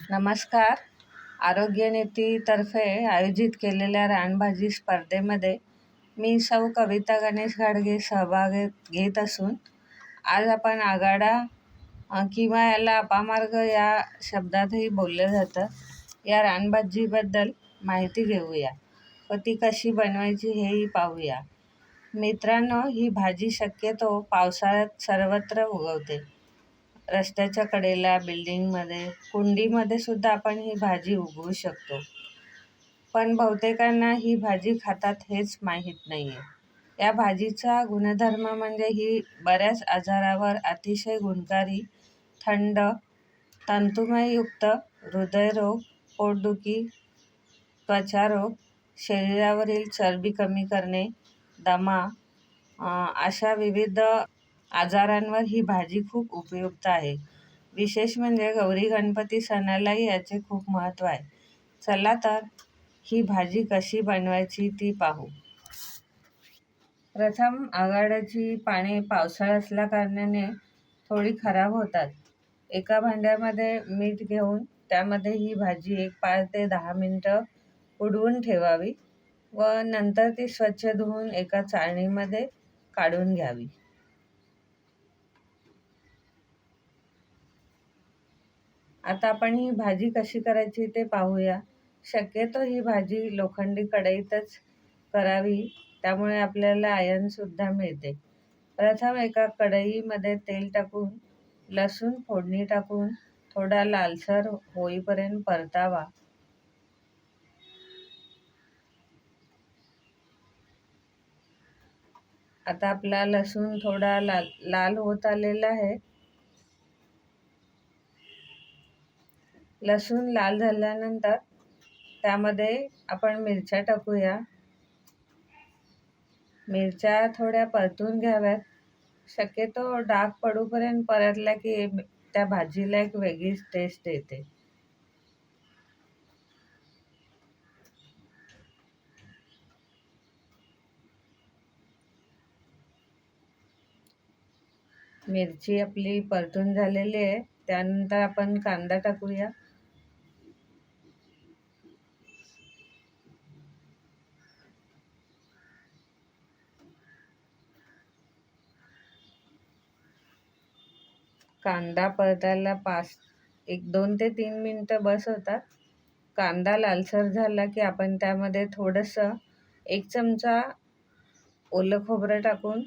नमस्कार. आरोग्यनीतीतर्फे आयोजित केलेल्या रानभाजी स्पर्धेमध्ये मी सौ कविता गणेश गाडगे सहभाग घेत असून आज आपण आघाडा किंवा याला अपामार्ग या शब्दातही बोललं जातं. या रानभाजीबद्दल माहिती घेऊया व ती कशी बनवायची हेही पाहूया. मित्रांनो ही भाजी शक्यतो पावसाळ्यात सर्वत्र उगवते. रस्त्याच्या कडेला बिल्डिंगमध्ये कुंडीमध्ये सुद्धा आपण ही भाजी उगवू शकतो. पण बहुतेकांना ही भाजी खातात हेच माहीत नाही आहे या भाजीचा गुणधर्म म्हणजे ही बऱ्याच आजारावर अतिशय गुणकारी थंड तंतुमययुक्त हृदयरोग पोटदुखी त्वचारोग शरीरावरील चरबी कमी करणे दमा अशा विविध आजारांवर ही भाजी खूप उपयुक्त आहे. विशेष म्हणजे गौरी गणपती सणालाही याचे खूप महत्त्व आहे. चला तर ही भाजी कशी बनवायची ती पाहू. प्रथम आघाड्याची पाने पावसाळा असल्या कारणाने थोडी खराब होतात. एका भांड्यामध्ये मीठ घेऊन त्यामध्ये ही भाजी एक पाच ते दहा मिनटं उडवून ठेवावी व नंतर ती स्वच्छ धुवून एका चाळणीमध्ये काढून घ्यावी. आता आपण ही भाजी कशी करायची ते पाहूया. शक्यतो ही भाजी लोखंडी कढईतच करावी त्यामुळे आपल्याला आयनसुद्धा मिळते. प्रथम एका कढईमध्ये तेल टाकून लसूण फोडणी टाकून थोडा लालसर होईपर्यंत परतावा. आता आपला लसूण थोडा लाल लाल होत आलेला आहे. लसूण लाल झाल्यानंतर त्यामध्ये आपण मिरच्या टाकूया. मिरच्या थोड्या परतून घ्याव्यात. शक्यतो डाग पडूपर्यंत परतल्या की त्या भाजीला एक वेगळीच टेस्ट येते. मिरची आपली परतून झालेली आहे. त्यानंतर आपण कांदा टाकूया. कांदा परतायला पाच एक दोन ते तीन मिनटं बस होतात कांदा लालसर झाला की आपण त्यामध्ये थोडंसं एक चमचा ओलं खोबरं टाकून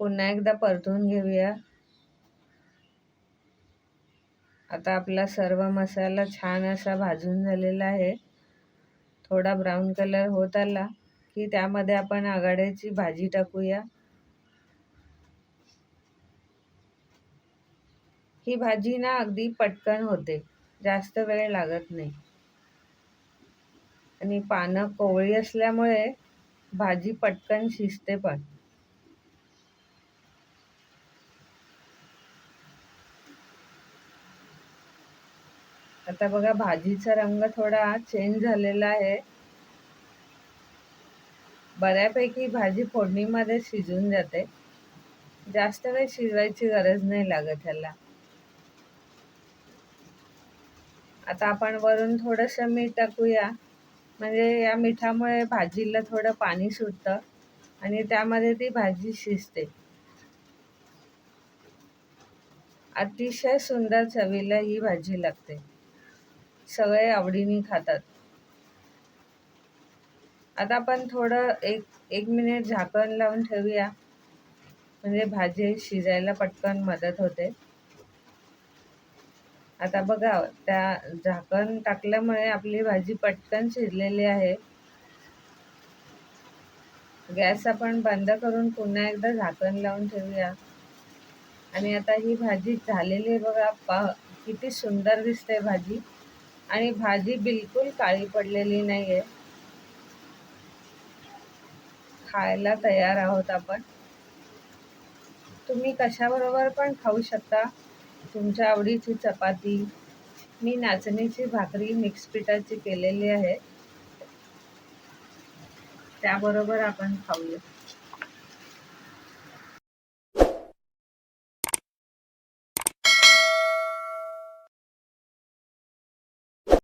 पुन्हा एकदा परतून घेऊया. आता आपला सर्व मसाला छान असा भाजून झालेला आहे. थोडा ब्राऊन कलर होत आला की त्यामध्ये आपण आघाड्याची भाजी टाकूया. ही भाजी ना अगदी पटकन होते. जास्त वेळ लागत नाही. आणि पानं कोवळी असल्यामुळे भाजी पटकन शिजते पण. आता बघा भाजीचा रंग थोडा चेंज झालेला आहे. बऱ्यापैकी भाजी फोडणीमध्ये शिजून जाते. जास्त वेळ शिजवायची गरज नाही लागत ह्याला. आता आपण वरून थोडंसं मीठ टाकूया. म्हणजे या मिठामुळे भाजीला थोडं पाणी सुटतं आणि त्यामध्ये ती भाजी शिजते. अतिशय सुंदर चवीला ही भाजी लागते. सगळे आवडीने खातात. आता आपण थोडं एक एक मिनिट झाकण लावून ठेवूया. म्हणजे भाजी शिजायला पटकन मदत होते. आता बघा त्या झाकण टाकल्यामुळे आपली भाजी पटकन शिजलेली आहे. गॅस आपण बंद करून पुन्हा एकदा झाकण लावून ठेवूया. आणि आता ही भाजी झालेली आहे बघा पा किती सुंदर दिसते भाजी. आणि भाजी बिलकुल काळी पडलेली नाही आहे खायला तयार आहोत आपण. तुम्ही कशाबरोबर पण खाऊ शकता. तुमच्या आवडीची चपाती मी नाचणीची भाकरी मिक्स पिठाची केलेली आहे. त्याबरोबर आपण खाऊया.